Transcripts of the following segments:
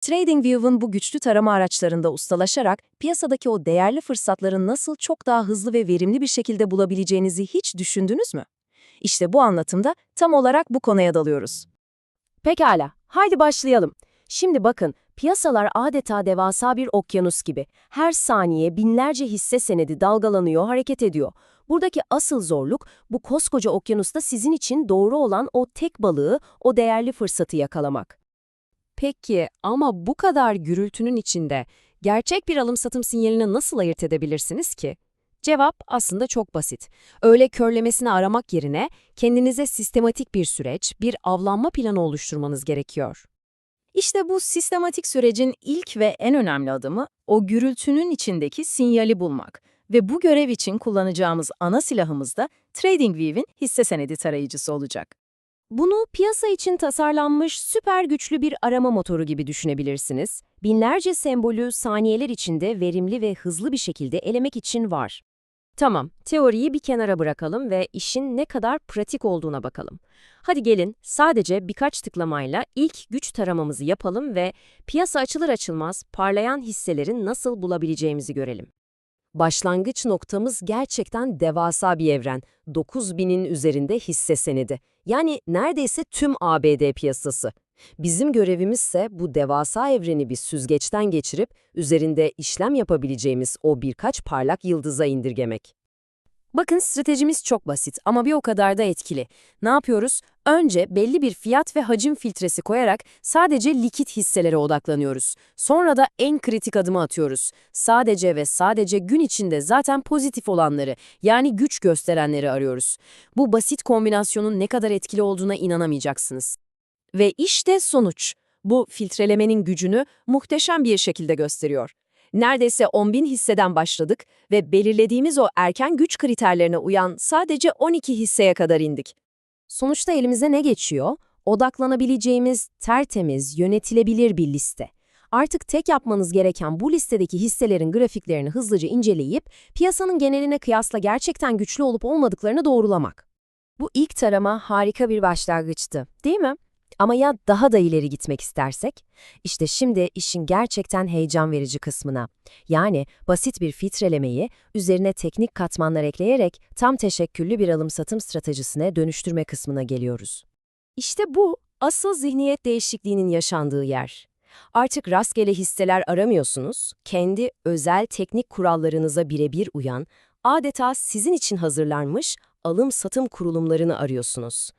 TradingView'un bu güçlü tarama araçlarında ustalaşarak piyasadaki o değerli fırsatları nasıl çok daha hızlı ve verimli bir şekilde bulabileceğinizi hiç düşündünüz mü? İşte bu anlatımda tam olarak bu konuya dalıyoruz. Pekala, haydi başlayalım. Şimdi bakın, piyasalar adeta devasa bir okyanus gibi. Her saniye binlerce hisse senedi dalgalanıyor, hareket ediyor. Buradaki asıl zorluk, bu koskoca okyanusta sizin için doğru olan o tek balığı, o değerli fırsatı yakalamak. Peki ama bu kadar gürültünün içinde gerçek bir alım-satım sinyalini nasıl ayırt edebilirsiniz ki? Cevap aslında çok basit. Öyle körlemesini aramak yerine kendinize sistematik bir süreç, bir avlanma planı oluşturmanız gerekiyor. İşte bu sistematik sürecin ilk ve en önemli adımı o gürültünün içindeki sinyali bulmak. Ve bu görev için kullanacağımız ana silahımız da TradingView'in hisse senedi tarayıcısı olacak. Bunu piyasa için tasarlanmış süper güçlü bir arama motoru gibi düşünebilirsiniz. Binlerce sembolü saniyeler içinde verimli ve hızlı bir şekilde elemek için var. Tamam, teoriyi bir kenara bırakalım ve işin ne kadar pratik olduğuna bakalım. Hadi gelin sadece birkaç tıklamayla ilk güç taramamızı yapalım ve piyasa açılır açılmaz parlayan hisselerin nasıl bulabileceğimizi görelim. Başlangıç noktamız gerçekten devasa bir evren. 9000'in üzerinde hisse senedi. Yani neredeyse tüm ABD piyasası. Bizim görevimiz ise bu devasa evreni bir süzgeçten geçirip üzerinde işlem yapabileceğimiz o birkaç parlak yıldıza indirgemek. Bakın stratejimiz çok basit ama bir o kadar da etkili. Ne yapıyoruz? Önce belli bir fiyat ve hacim filtresi koyarak sadece likit hisselere odaklanıyoruz. Sonra da en kritik adımı atıyoruz. Sadece ve sadece gün içinde zaten pozitif olanları yani güç gösterenleri arıyoruz. Bu basit kombinasyonun ne kadar etkili olduğuna inanamayacaksınız. Ve işte sonuç. Bu filtrelemenin gücünü muhteşem bir şekilde gösteriyor. Neredeyse 10.000 hisseden başladık ve belirlediğimiz o erken güç kriterlerine uyan sadece 12 hisseye kadar indik. Sonuçta elimize ne geçiyor? Odaklanabileceğimiz, tertemiz, yönetilebilir bir liste. Artık tek yapmanız gereken bu listedeki hisselerin grafiklerini hızlıca inceleyip piyasanın geneline kıyasla gerçekten güçlü olup olmadıklarını doğrulamak. Bu ilk tarama harika bir başlangıçtı, değil mi? Ama ya daha da ileri gitmek istersek? İşte şimdi işin gerçekten heyecan verici kısmına. Yani basit bir filtrelemeyi üzerine teknik katmanlar ekleyerek tam teşekküllü bir alım-satım stratejisine dönüştürme kısmına geliyoruz. İşte bu asıl zihniyet değişikliğinin yaşandığı yer. Artık rastgele hisseler aramıyorsunuz, kendi özel teknik kurallarınıza birebir uyan, adeta sizin için hazırlanmış alım-satım kurulumlarını arıyorsunuz.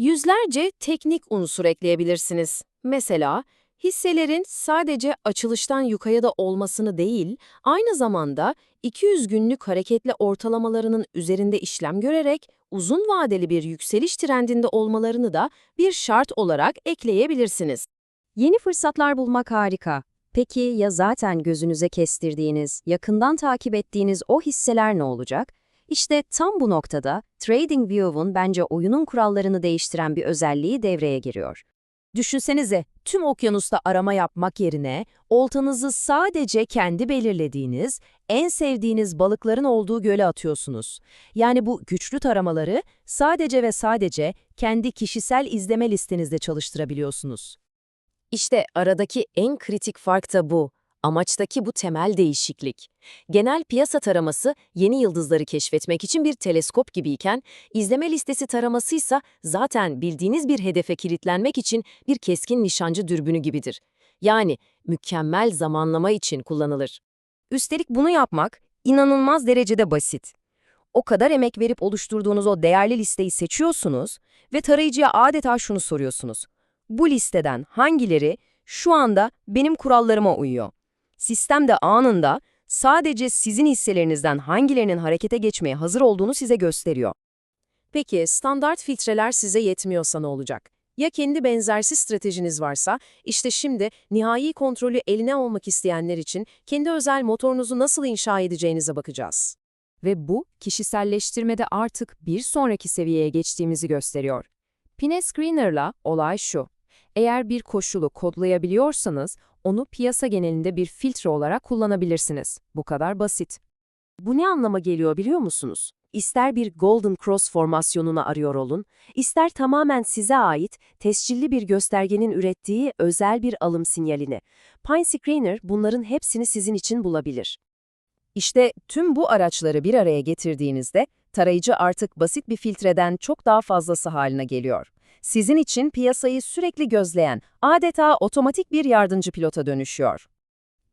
Yüzlerce teknik unsur ekleyebilirsiniz. Mesela hisselerin sadece açılıştan yukarıda olmasını değil, aynı zamanda 200 günlük hareketli ortalamalarının üzerinde işlem görerek uzun vadeli bir yükseliş trendinde olmalarını da bir şart olarak ekleyebilirsiniz. Yeni fırsatlar bulmak harika. Peki ya zaten gözünüze kestirdiğiniz, yakından takip ettiğiniz o hisseler ne olacak? İşte tam bu noktada TradingView'un bence oyunun kurallarını değiştiren bir özelliği devreye giriyor. Düşünsenize, tüm okyanusta arama yapmak yerine oltanızı sadece kendi belirlediğiniz, en sevdiğiniz balıkların olduğu göle atıyorsunuz. Yani bu güçlü taramaları sadece ve sadece kendi kişisel izleme listenizde çalıştırabiliyorsunuz. İşte aradaki en kritik fark da bu. Amaçtaki bu temel değişiklik. Genel piyasa taraması yeni yıldızları keşfetmek için bir teleskop gibiyken, izleme listesi taramasıysa zaten bildiğiniz bir hedefe kilitlenmek için bir keskin nişancı dürbünü gibidir. Yani mükemmel zamanlama için kullanılır. Üstelik bunu yapmak inanılmaz derecede basit. O kadar emek verip oluşturduğunuz o değerli listeyi seçiyorsunuz ve tarayıcıya adeta şunu soruyorsunuz. Bu listeden hangileri şu anda benim kurallarıma uyuyor? Sistem de anında sadece sizin hisselerinizden hangilerinin harekete geçmeye hazır olduğunu size gösteriyor. Peki standart filtreler size yetmiyorsa ne olacak? Ya kendi benzersiz stratejiniz varsa, işte şimdi nihai kontrolü eline almak isteyenler için kendi özel motorunuzu nasıl inşa edeceğinize bakacağız. Ve bu, kişiselleştirmede artık bir sonraki seviyeye geçtiğimizi gösteriyor. Pine Screener'la olay şu. Eğer bir koşulu kodlayabiliyorsanız, onu piyasa genelinde bir filtre olarak kullanabilirsiniz. Bu kadar basit. Bu ne anlama geliyor biliyor musunuz? İster bir Golden Cross formasyonunu arıyor olun, ister tamamen size ait tescilli bir göstergenin ürettiği özel bir alım sinyalini. Pine Screener bunların hepsini sizin için bulabilir. İşte tüm bu araçları bir araya getirdiğinizde tarayıcı artık basit bir filtreden çok daha fazlası haline geliyor. Sizin için piyasayı sürekli gözleyen, adeta otomatik bir yardımcı pilota dönüşüyor.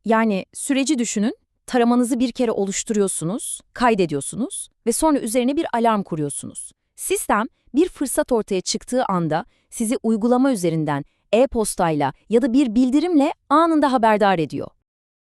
Yani süreci düşünün, taramanızı bir kere oluşturuyorsunuz, kaydediyorsunuz ve sonra üzerine bir alarm kuruyorsunuz. Sistem bir fırsat ortaya çıktığı anda sizi uygulama üzerinden e-postayla ya da bir bildirimle anında haberdar ediyor.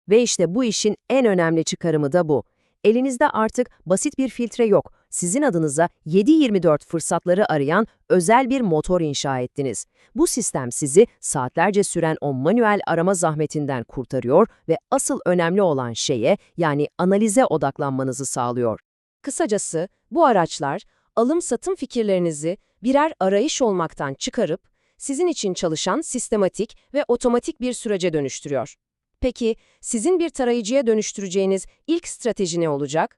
Ve işte bu işin en önemli çıkarımı da bu. Elinizde artık basit bir filtre yok. Sizin adınıza 7-24 fırsatları arayan özel bir motor inşa ettiniz. Bu sistem sizi saatlerce süren o manuel arama zahmetinden kurtarıyor ve asıl önemli olan şeye yani analize odaklanmanızı sağlıyor. Kısacası bu araçlar alım-satım fikirlerinizi birer arayış olmaktan çıkarıp sizin için çalışan sistematik ve otomatik bir sürece dönüştürüyor. Peki sizin bir tarayıcıya dönüştüreceğiniz ilk strateji ne olacak?